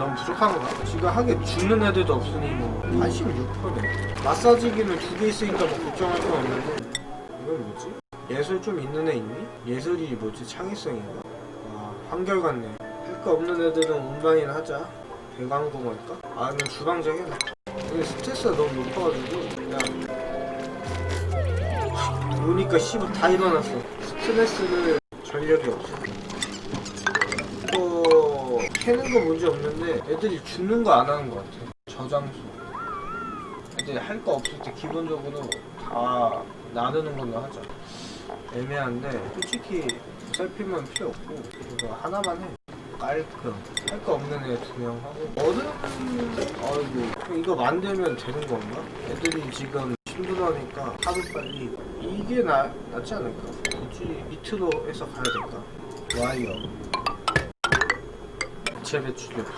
너무 부족한가? 지금 하게 죽는 애들도 없으니 뭐 86%네 마사지기는 두 개 있으니까 뭐 걱정할 건 없는데 이건 뭐지? 예술 좀 있는 애 있니? 예술이 뭐지? 창의성인가? 와 한결 같네 할 거 없는 애들은 온라인 하자 배광공 할까? 아니면 주방장 해라 근데 스트레스가 너무 높아가지고 그냥 오니까 씨발 다 일어났어 스트레스를 전력이 없어 캐는 거 문제 없는데 애들이 죽는 거 안 하는 거 같아 저장소. 애들이 할 거 없을 때 기본적으로 다 나누는 걸로 하자 애매한데 솔직히 셀피면 필요 없고 이거 하나만 해. 깔끔. 할 거 없는 애 두 명 하고. 어른 아이고. 이거 만들면 되는 건가? 애들이 지금 힘들어하니까 하루 빨리. 이게 나, 낫지 않을까? 굳이 밑으로 해서 가야 될까? 와이어 액체 없어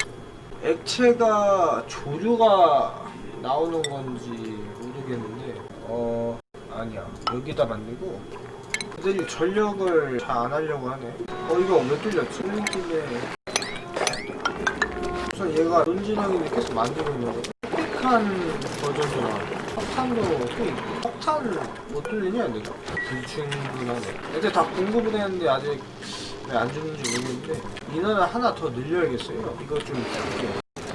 액체가 조류가 나오는 건지 모르겠는데 어 아니야. 여기다 만들고 애들이 전력을 잘 안 하려고 하네. 어 이거 왜 뚫렸지? 뚫린 김에. 우선 얘가 논지렁이를 계속 만들고 있는 거죠 폭탄 버전도 나오고 석탄도 또 있고. 석탄 못 뚫리냐 내가? 불충분하네. 애들 다 공급을 했는데 아직 왜 안 주는지 모르겠는데 인원을 하나 더 늘려야겠어요. 이거 좀 줄게.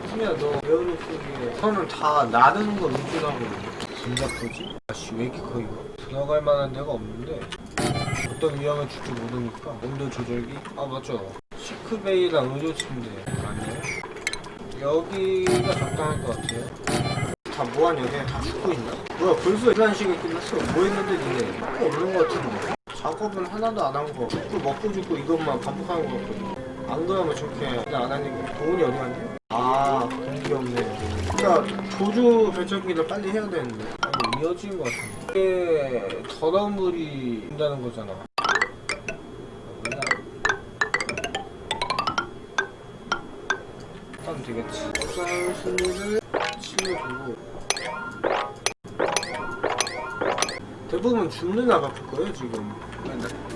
수미야 너 에어로프기에 선은 다 나르는 거 위주로 하고 진짜 크지? 아씨 왜 이렇게 커 이거 들어갈 만한 데가 없는데 어떤 위험을 줄지 모르니까 온도 조절기? 아 맞죠. 시크베이랑 의료 침대. 아니에요? 여기가 적당할 것 같아요. 다 뭐하냐 그냥 다 죽고 있나? 뭐야 벌써 이런 시간 끝났어. 뭐 했는데 니네? 할 거 없는 것 같은데 작업은 하나도 안 한 거. 죽고 먹고 죽고 이것만 반복하는 거 같거든 안 그러면 저렇게 안 하니까 돈이 어디 갔니? 아 공기 없네. 그러니까 조주 배척기를 빨리 해야 되는데. 아니, 이어지는 것 같은데. 이게 더러운 물이 된다는 거잖아. 몰라. 하면 되겠지. 쌀순이를 치워주고 대부분 죽는 나 바쁠 거예요 지금.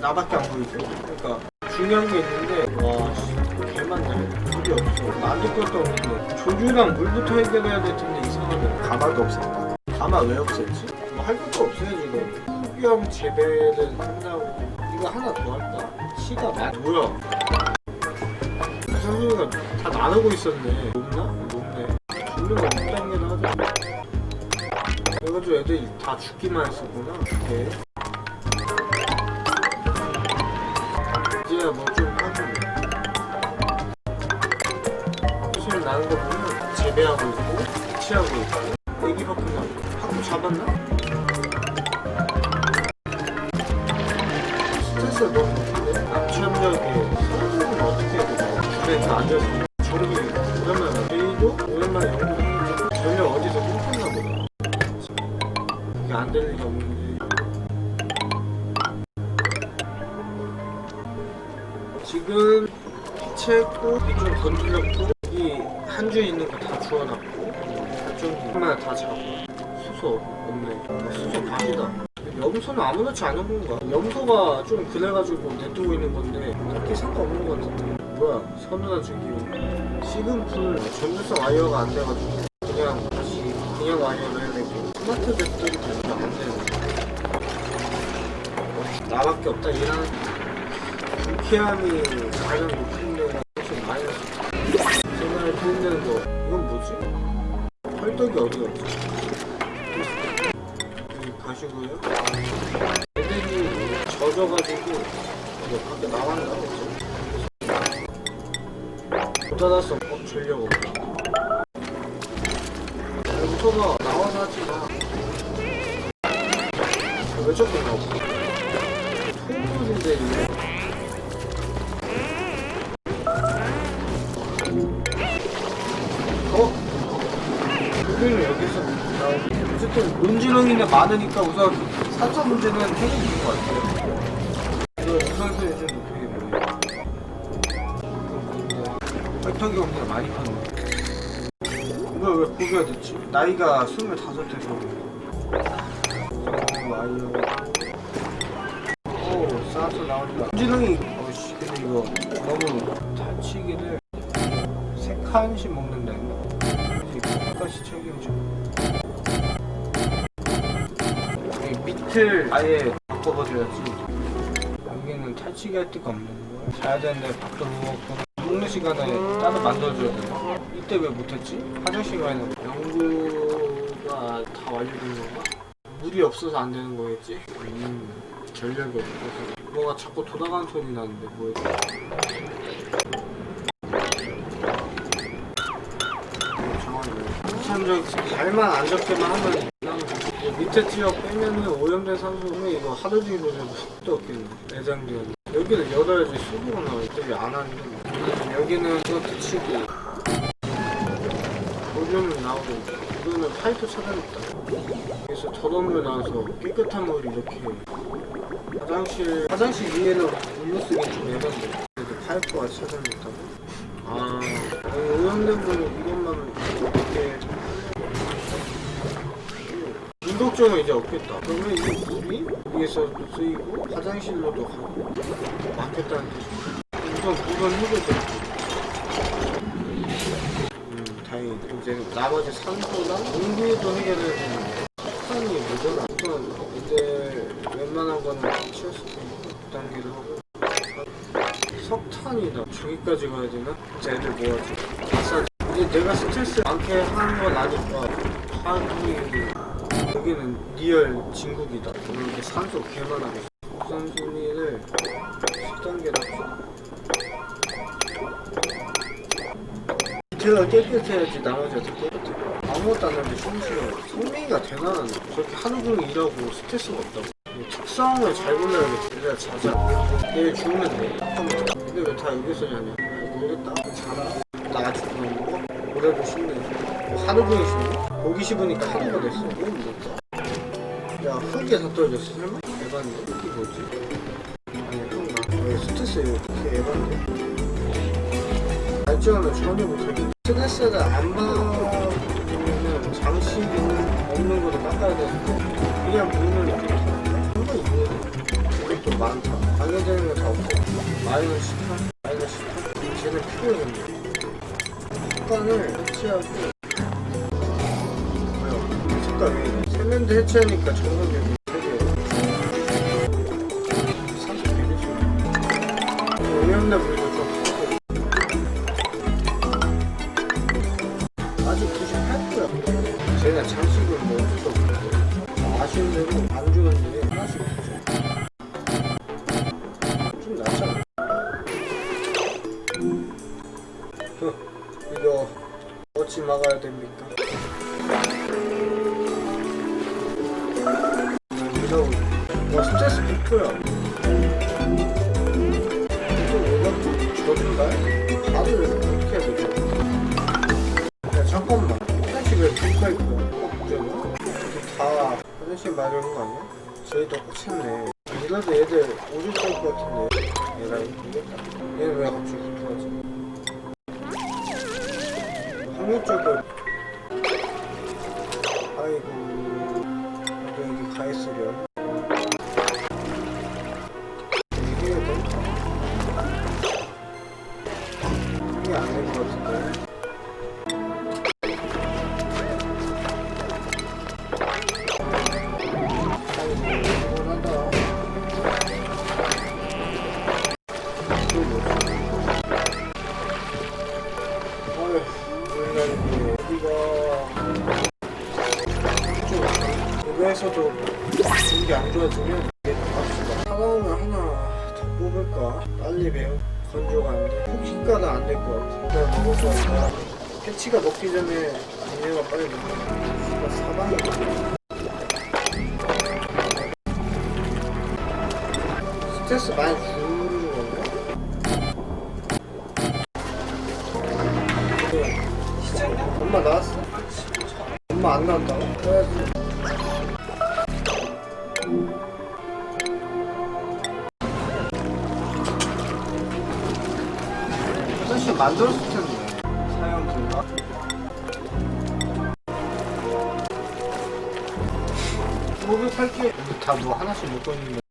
나, 나밖에 안 보이죠. 그러니까 중요한 게 있는데 와 씨, 개만다 물이 없어. 만들 것도 없는데. 조류랑 물부터 해결해야 될 텐데 이상하네 가마도 없앴다. 가마 왜 없앴지? 뭐 할 것도 없어요 지금. 흑염 재배를 한다고. 이거 하나 더 할까? 시가 많 뭐야 선생님가 다 나누고 있었네. 높나? 높네. 죽는 거 6단계나 하자 그래가지고 애들이 다 죽기만 했었구나. 오케이 이제야 뭐좀 하고. 사실 나는 거 보면 재배하고 있고 치하고 있고. 애기 바꾸나 바꾸 잡았나? 스트레스가 너무 높은데 납치함력에 사람은 어떻게 해야 되나 주변에 다 앉아서 그게 안될 리가 없는데 지금 빛했고 이좀 건드렸고 여기 한줄 있는 거 다 주워놨고 좀 하나 다 잡고 수소 없네. 아, 수소 다시다. 염소는 아무렇지 않은 건가? 염소가 좀 그래가지고 내두고 있는 건데 딱히 상관없는 것 같은데. 뭐야 선우나 저기 시금풀 전류성 와이어가 안 돼가지고 그냥 다시 그냥 와이어로 되니까 안 되네 어, 나밖에 없다 이런 불쾌함이 가장 높은 데가 훨씬 마이너스 생활을 힘드는 거 이건 뭐지? 헐떡이 어디? 여기 가시고요. 애들이 젖어가지고 이거 밖에 나왔나 보죠? 못 알았어. 어, 전력 없다. 모터가 나오고? 소문인데 이거. 어? 우리는 여기서 나오고 어쨌든 문지렁이는 많으니까 우선 산소 문제는 해결된 것 같아요. 이거 우선순위 좀 높게 보여요. 혈떡이 없는 많이 파는 이거 왜 고기가 됐지? 나이가 스물다섯 돼서. 와이어 오 싸서 나온다. 문지렁이 어씨 근데 이거 너무 다치기를 색깔 칸씩 먹는다? 이제 끝까지 책임져 여기 밑을 아예 바꿔버려야지. 여기는 탈취기 할 데가 없는 거야. 자야 되는데 밥도 못 먹고 먹는 시간에 따로 만들어줘야 되나? 이때 왜 못했지? 화장실 가는 연구가 다 완료된 건가? 물이 없어서 안 되는 거겠지? 음, 전력이 없어서 뭐가 자꾸 돌아가는 소리 나는데 뭐였지? 참저 잘만 안 적게만 하면 그냥 이 밑에 지역 빼면은 오염된 산소는 이거 하루 종일 보셔도 또 없겠네 내장되었네 여기는 열어야지 수도가 나와 이쪽이 안 하는데 음, 여기는 이것도 치고. 오염은 나오고 이거는 파이프 차단했다. 그래서 더러운 물 나와서 깨끗한 물이 이렇게. 화장실 화장실 위에는 물로 쓰기 좀 애매한데 그래도 파이프가 차단됐다고? 아 오염된 물 이것만 이렇게. 물 걱정은 이제 없겠다. 그러면 이제 물이 여기에서도 쓰이고 화장실로도 가고 막혔다는 뜻이야 우선 물은 해결됐고 음 다행이다 이제 나머지 산소랑 공기도 해결해야 되는데. 석탄이 모자라. 우선 이제 웬만한 거는 치웠을 테니까 2단계를 하고. 석탄이다 저기까지 가야 되나? 이제 애들 아싸. 이제 내가 스트레스 많게 하는 건 아니까 하기 여기는 리얼 진국이다. 이렇게 산소 개 많아졌어. 우선 순위를 10단계로 합시다 제가 깨끗해야지 나머지가 다 깨끗해. 아무것도 안 하는데 숨 쉬어 성민이가 대단하네. 저렇게 하루 종일 일하고 스트레스가 없다고. 이 책상을 잘 골라야겠다 내가 자자. 내일 죽으면 돼. 근데 왜 다 여기서 자냐 아이, 모르겠다. 자라. 나 아직 그런 거 오래도 쉽네 뭐 하루 종일 쉬네 보기 싫으니까 하루가 됐어. 너무 무섭다. 야 흙에 다 떨어졌어. 설마? 에반데? 흙이 뭐지? 아니 그런가? 왜 스트레스 이렇게 에반데 발전을 전혀 못하고 스트레스를 안 받으면 장식은 없는 거를 깎아야 되는데 그냥 문을 이렇게? 한번 이것도 많다 방해되는 거다 없어 마이너스 18? 마이너스 18? 쟤는 필요했는데 습관을 해체하고 뭐야 습관이 세면대 해체하니까 30 오염된 물도 좀 어찌 막아야 됩니까? 와 스트레스 100%야. 이거 뭐가 저든가? 다들 어떻게 해야 되지? 야 잠깐만 화장실 왜 불가 있고 없잖아 다 화장실 마련한 거 아니야? 저희도 꽂혔네 이래도 얘들 오줌 쌀것 같은데 얘가 이겼다 얘는 왜 갑자기 항해 쪽 그냥 먹을 거 같아 패치가 먹기 전에 얘네가 빨리 먹어 사방이 스트레스 많이 주는 건가? 네. 엄마 나왔어? 엄마 안 나왔다고? 그래야지 만들었을 텐데 사용 불가? 목욕할게 다 뭐 하나씩 먹고 있는데